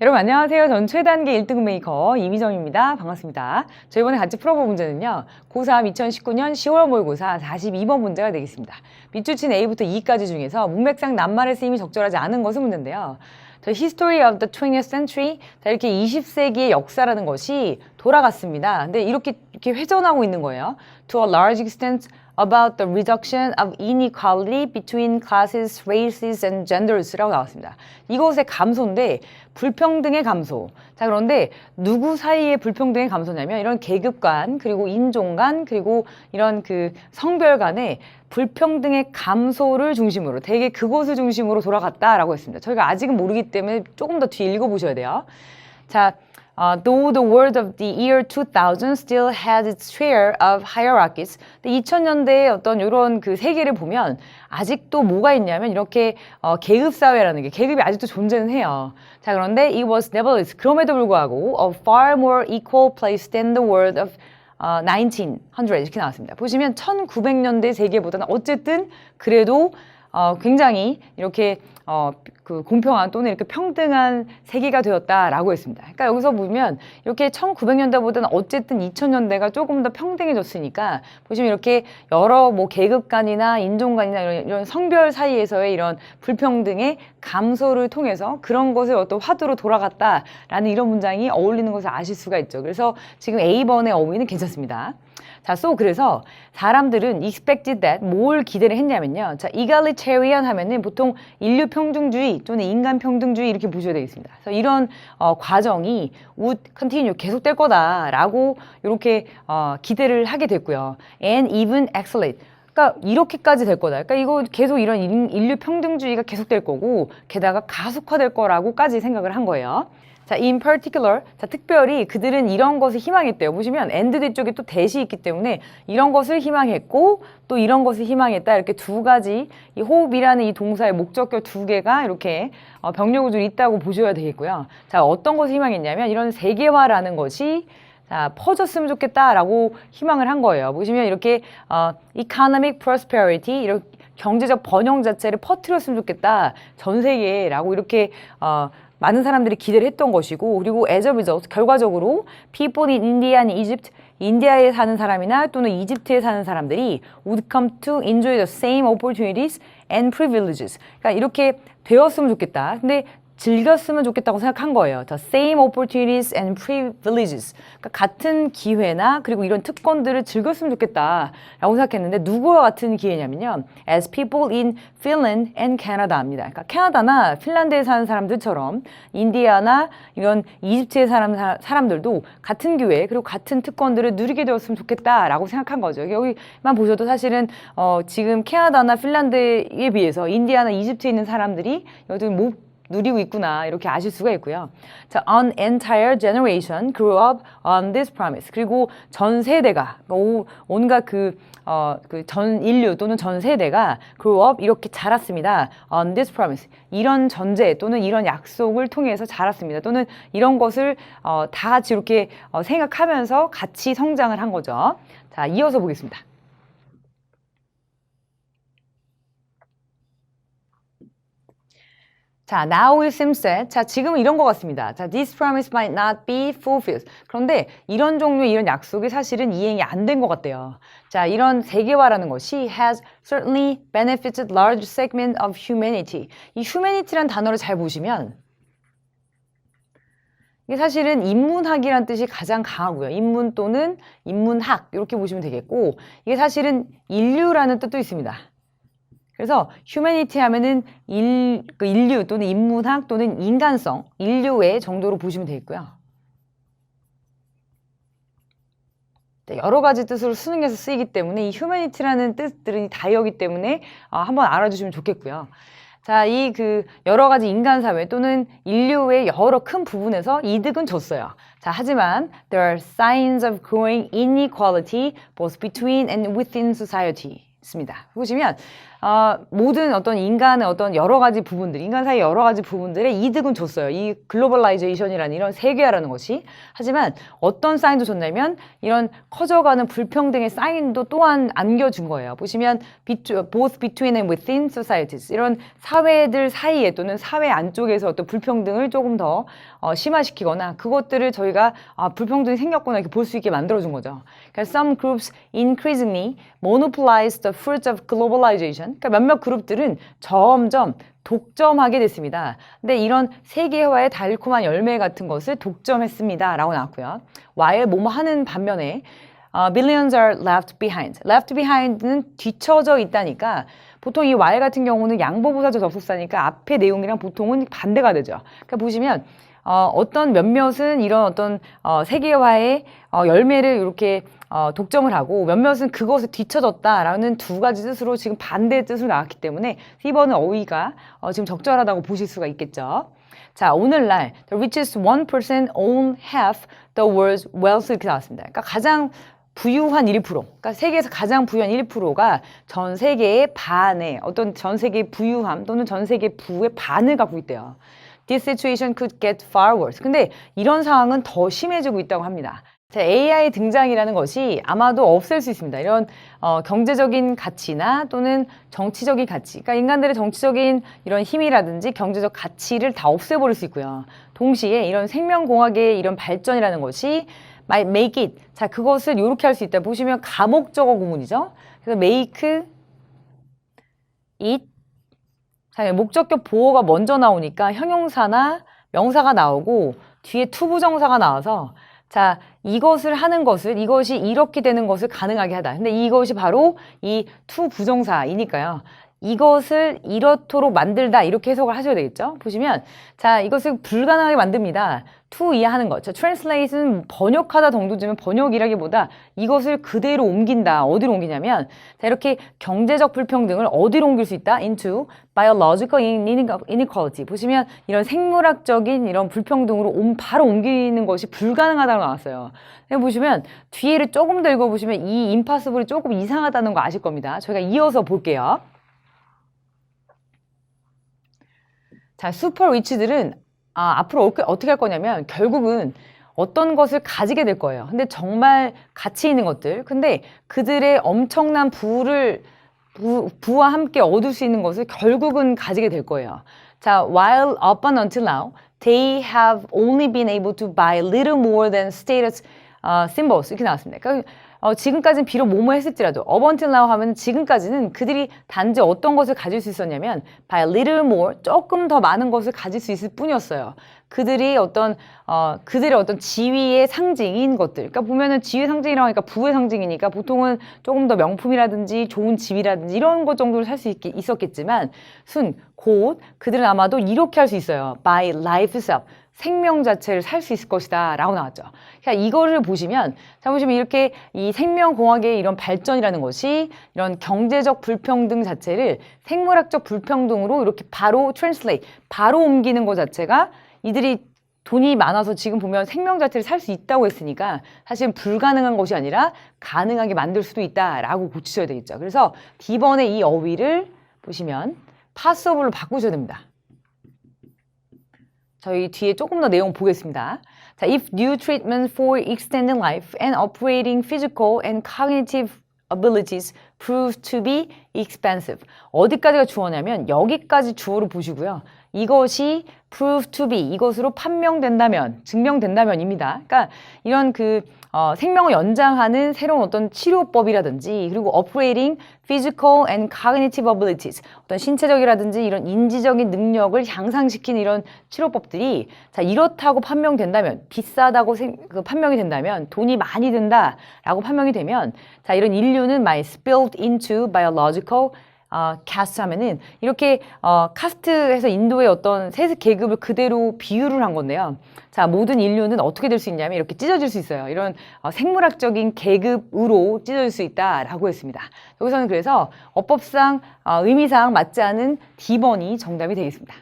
여러분 안녕하세요. 전 최단계 1등 메이커 이미정입니다. 반갑습니다. 저 이번에 같이 풀어볼 문제는요. 고3 2019년 10월 모의고사 42번 문제가 되겠습니다. 밑줄친 A부터 E까지 중에서 문맥상 낱말의 쓰임이 적절하지 않은 것은 문제인데요. The history of the 20th century. 자, 이렇게 20세기의 역사라는 것이 돌아갔습니다. 근데 이렇게, 이렇게 회전하고 있는 거예요. To a large extent about the reduction of inequality between classes, races and genders라고 나왔습니다. 이것의 감소인데 불평등의 감소. 자, 그런데 누구 사이의 불평등의 감소냐면 이런 계급 간, 그리고 인종 간, 그리고 이런 그 성별 간의 불평등의 감소를 중심으로 되게 그것을 중심으로 돌아갔다라고 했습니다. 저희가 아직은 모르기 때문에 조금 더 뒤에 읽어보셔야 돼요. 자, Uh, though the world of the year 2000 still has its share of hierarchies. 근데 2000년대의 어떤 이런 그 세계를 보면 아직도 뭐가 있냐면 이렇게 어, 계급 사회라는 게 계급이 아직도 존재는 해요. 자 그런데 it was nevertheless 그럼에도 불구하고 a far more equal place than the world of 어, 1900 이렇게 나왔습니다. 보시면 1900년대 세계보다는 어쨌든 그래도 어, 굉장히 이렇게 어, 그 공평한 또는 이렇게 평등한 세계가 되었다라고 했습니다. 그러니까 여기서 보면 이렇게 1900년대보다는 어쨌든 2000년대가 조금 더 평등해졌으니까 보시면 이렇게 여러 뭐 계급 간이나 인종 간이나 이런, 이런 성별 사이에서의 이런 불평등의 감소를 통해서 그런 것을 어떤 화두로 돌아갔다라는 이런 문장이 어울리는 것을 아실 수가 있죠. 그래서 지금 A번의 어휘는 괜찮습니다. 자, so 그래서 사람들은 expected that 뭘 기대를 했냐면요. 자, egalitarian 하면은 보통 인류 평등주의 또는 인간 평등주의 이렇게 보셔야 되겠습니다. 그래서 이런 어, 과정이 would continue 계속될 거다라고 이렇게 어, 기대를 하게 됐고요. and even accelerate 그러니까 이렇게까지 될 거다. 그러니까 이거 계속 이런 인- 인류 평등주의가 계속될 거고 게다가 가속화될 거라고까지 생각을 한 거예요. 자, in particular, 자, 특별히 그들은 이런 것을 희망했대요. 보시면 and 뒤쪽에 또 대시 있기 때문에 이런 것을 희망했고 또 이런 것을 희망했다. 이렇게 두 가지 이 호흡이라는 이 동사의 목적격 두 개가 이렇게 어, 병력 구조로 있다고 보셔야 되겠고요. 자, 어떤 것을 희망했냐면 이런 세계화라는 것이 자, 퍼졌으면 좋겠다라고 희망을 한 거예요. 보시면 이렇게 어, economic prosperity 이렇게 경제적 번영 자체를 퍼뜨렸으면 좋겠다. 전 세계라고 이렇게 어, 많은 사람들이 기대를 했던 것이고 그리고 as a result 결과적으로 people in India and Egypt 인디아에 사는 사람이나 또는 이집트에 사는 사람들이 would come to enjoy the same opportunities and privileges. 그러니까 이렇게 되었으면 좋겠다. 근데 즐겼으면 좋겠다고 생각한 거예요. The same opportunities and privileges. 그러니까 같은 기회나 그리고 이런 특권들을 즐겼으면 좋겠다라고 생각했는데 누구와 같은 기회냐면요. As people in Finland and Canada입니다. 그러니까 캐나다나 핀란드에 사는 사람들처럼 인디아나 이런 이집트에 사는 사- 사람들도 같은 기회 그리고 같은 특권들을 누리게 되었으면 좋겠다라고 생각한 거죠. 여기만 보셔도 사실은 어, 지금 캐나다나 핀란드에 비해서 인디아나 이집트에 있는 사람들이 여기 못 누리고 있구나 이렇게 아실 수가 있고요. 자, an entire generation grew up on this promise. 그리고 전 세대가 오- 온갖 그 어, 그 전 인류 또는 전 세대가 grew up 이렇게 자랐습니다. on this promise. 이런 전제 또는 이런 약속을 통해서 자랐습니다. 또는 이런 것을 어, 다 같이 이렇게 어, 생각하면서 같이 성장을 한 거죠. 자, 이어서 보겠습니다. 자, now it seems that. 자, 지금은 이런 것 같습니다. 자, this promise might not be fulfilled. 그런데 이런 종류의 이런 약속이 사실은 이행이 안 된 것 같대요. 자, 이런 세계화라는 것이 has certainly benefited large segment of humanity. 이 humanity란 단어를 잘 보시면 이게 사실은 인문학이란 뜻이 가장 강하고요. 인문 또는 인문학 이렇게 보시면 되겠고 이게 사실은 인류라는 뜻도 있습니다. 그래서 휴머니티 하면은 일, 그 인류 또는 인문학 또는 인간성, 인류의 정도로 보시면 되겠고요. 네, 여러 가지 뜻으로 수능에서 쓰이기 때문에 이 휴머니티라는 뜻들은 다이어기 때문에 어, 한번 알아주시면 좋겠고요. 자, 이 그 여러 가지 인간 사회 또는 인류의 여러 큰 부분에서 이득은 줬어요. 자, 하지만 there are signs of growing inequality both between and within society. 있습니다. 보시면 어, 모든 어떤 인간의 어떤 여러 가지 부분들, 인간 사이 여러 가지 부분들의 이득은 줬어요. 이 글로벌라이제이션이라는 이런 세계화라는 것이. 하지만 어떤 사인도 줬냐면 이런 커져가는 불평등의 사인도 또한 안겨준 거예요. 보시면 both between and within societies 이런 사회들 사이에 또는 사회 안쪽에서 어떤 불평등을 조금 더 어, 심화시키거나 그것들을 저희가 아, 불평등이 생겼구나 이렇게 볼 수 있게 만들어준 거죠. 그러니까 some groups increasingly monopolize the fruits of globalization. 그러니까 몇몇 그룹들은 점점 독점하게 됐습니다. 근데 이런 세계화의 달콤한 열매 같은 것을 독점했습니다. 라고 나왔고요. while 뭐뭐 하는 반면에 어, millions are left behind. left behind는 뒤처져 있다니까 보통 이 while 같은 경우는 양보부사적 접속사니까 앞에 내용이랑 보통은 반대가 되죠. 그러니까 보시면 어, 어떤 몇몇은 이런 어떤 어, 세계화의 어, 열매를 이렇게 어, 독점을 하고 몇몇은 그것에 뒤처졌다라는 두 가지 뜻으로 지금 반대 뜻으로 나왔기 때문에 1번은 어휘가 어, 지금 적절하다고 보실 수가 있겠죠. 자, 오늘날 the richest 1% own half the world's wealth 이렇게 나왔습니다. 그러니까 가장 부유한 1%, 그러니까 세계에서 가장 부유한 1%가 전 세계의 반의 어떤 전 세계의 부유함 또는 전 세계 부의 반을 갖고 있대요. This situation could get far worse. 근데 이런 상황은 더 심해지고 있다고 합니다. 자, AI 등장이라는 것이 아마도 없앨 수 있습니다. 이런 어, 경제적인 가치나 또는 정치적인 가치, 그러니까 인간들의 정치적인 이런 힘이라든지 경제적 가치를 다 없애버릴 수 있고요. 동시에 이런 생명공학의 이런 발전이라는 것이 make it. 자, 그것을 이렇게 할 수 있다. 보시면 가목적어 구문이죠. 그래서 make it. 자, 목적격 보호가 먼저 나오니까 형용사나 명사가 나오고 뒤에 투부정사가 나와서 자, 이것을 하는 것을, 이것이 이렇게 되는 것을 가능하게 하다. 근데 이것이 바로 이 투부정사이니까요. 이것을 이렇도록 만들다 이렇게 해석을 하셔야 되겠죠. 보시면 자 이것을 불가능하게 만듭니다. to 이해하는 것. 자, translate는 번역하다 정도지만 번역이라기보다 이것을 그대로 옮긴다. 어디로 옮기냐면 자 이렇게 경제적 불평등을 어디로 옮길 수 있다? into biological inequality. 보시면 이런 생물학적인 이런 불평등으로 옮, 바로 옮기는 것이 불가능하다고 나왔어요. 보시면 뒤에를 조금 더 읽어보시면 이 impossible이 조금 이상하다는 거 아실 겁니다. 저희가 이어서 볼게요. 자, 슈퍼 리치들은 아, 앞으로 어떻게, 할 거냐면 결국은 어떤 것을 가지게 될 거예요. 근데 정말 가치 있는 것들. 근데 그들의 엄청난 부를 부, 부와 함께 얻을 수 있는 것을 결국은 가지게 될 거예요. 자, while up until now, they have only been able to buy little more than status uh, symbols 이렇게 나왔습니다. 그러니까 어, 지금까지는 비록 뭐뭐 했을지라도 until now 하면 지금까지는 그들이 단지 어떤 것을 가질 수 있었냐면 by little more 조금 더 많은 것을 가질 수 있을 뿐이었어요. 그들이 어떤 어, 그들의 어떤 지위의 상징인 것들. 그러니까 보면은 지위 상징이라고 하니까 부의 상징이니까 보통은 조금 더 명품이라든지 좋은 집이라든지 이런 것 정도를 살 수 있었겠지만 순, 곧 그들은 아마도 이렇게 할 수 있어요. by life itself. 생명 자체를 살 수 있을 것이다 라고 나왔죠. 그러니까 이거를 보시면 자 보시면 이렇게 이 생명공학의 이런 발전이라는 것이 이런 경제적 불평등 자체를 생물학적 불평등으로 이렇게 바로 트랜슬레이 바로 옮기는 것 자체가 이들이 돈이 많아서 지금 보면 생명 자체를 살 수 있다고 했으니까 사실 불가능한 것이 아니라 가능하게 만들 수도 있다라고 고치셔야 되겠죠. 그래서 D번의 이 어휘를 보시면 possible로 바꾸셔야 됩니다. 저희 뒤에 조금 더 내용 보겠습니다. 자, if new treatment for extending life and operating physical and cognitive abilities prove to be expensive. 어디까지가 주어냐면 여기까지 주어로 보시고요. 이것이 prove to be 이것으로 판명된다면 증명된다면입니다. 그러니까 이런 그 어, 생명을 연장하는 새로운 어떤 치료법이라든지 그리고 operating physical and cognitive abilities 어떤 신체적이라든지 이런 인지적인 능력을 향상시키는 이런 치료법들이 자 이렇다고 판명된다면 비싸다고 생, 그 판명이 된다면 돈이 많이 든다라고 판명이 되면 자 이런 인류는 많이 spilled into biological 어, 카스트 하면은 이렇게 어, 카스트에서 인도의 어떤 세습 계급을 그대로 비유를 한 건데요. 자, 모든 인류는 어떻게 될 수 있냐면 이렇게 찢어질 수 있어요. 이런 어, 생물학적인 계급으로 찢어질 수 있다라고 했습니다. 여기서는 그래서 어법상 어, 의미상 맞지 않은 D번이 정답이 되겠습니다.